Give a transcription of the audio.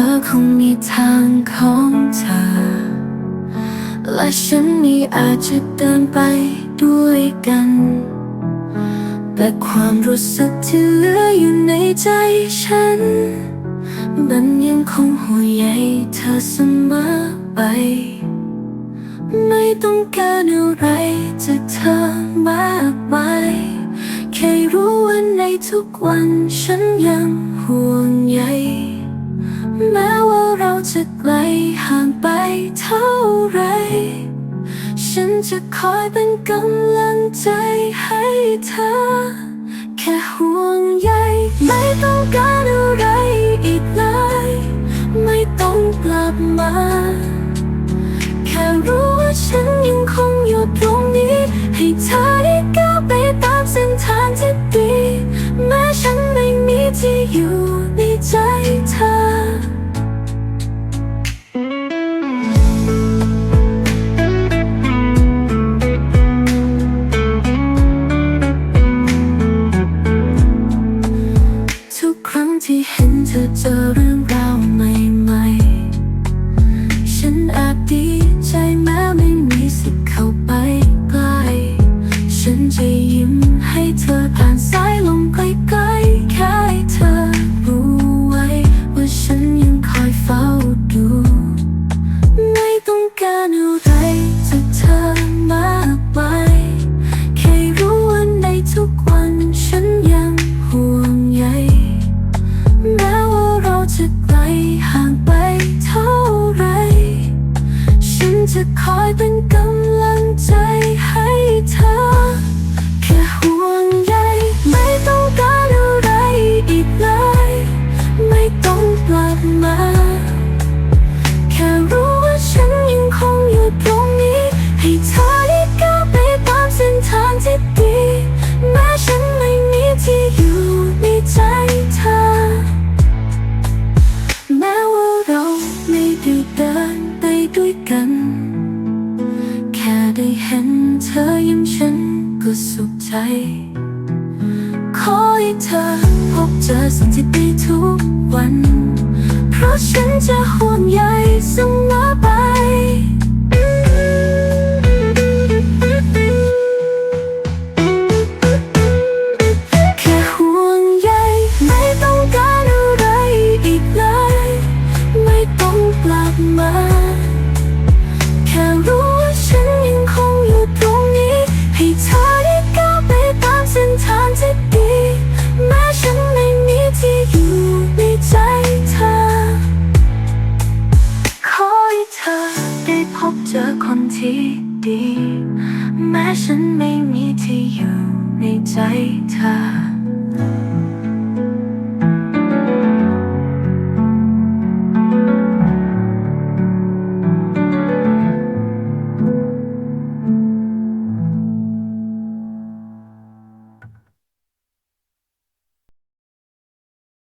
ธอคงมีทางของเธอ และฉันนี่อาจจะเดินไปด้วยกัน แต่ความรู้สึกที่เหลืออยู่ในใจฉัน มันยังคงห่วงใยเธอเสมอไป ไม่ต้องการอะไรจากเธอมากมายแค่รู้ว่าในทุกวันฉันยังห่วงใย แม้ว่าเราจะไกลห่างไปเท่าไร ฉันจะคอยเป็นกำลังใจให้เธอ แค่ห่วงใยไม่ต้องการอะไรอีกเลย ไม่ต้องกลับมา ที่เห็นเธอเจอเรื่อง จะคอยเป็นกำลังใจให้เธอ แค่ห่วงใยไม่ต้องการอะไรอีกเลย ไม่ต้องกลับมา ได้เห็นเธอยิ้มฉันก็สุขใจ ขอให้เธอพบเจอสิ่งที่ดีทุกวัน เพราะฉันจะห่วงใยเสมอไป ที่ดี แม้ฉันไม่มีที่อยู่ในใจเธอ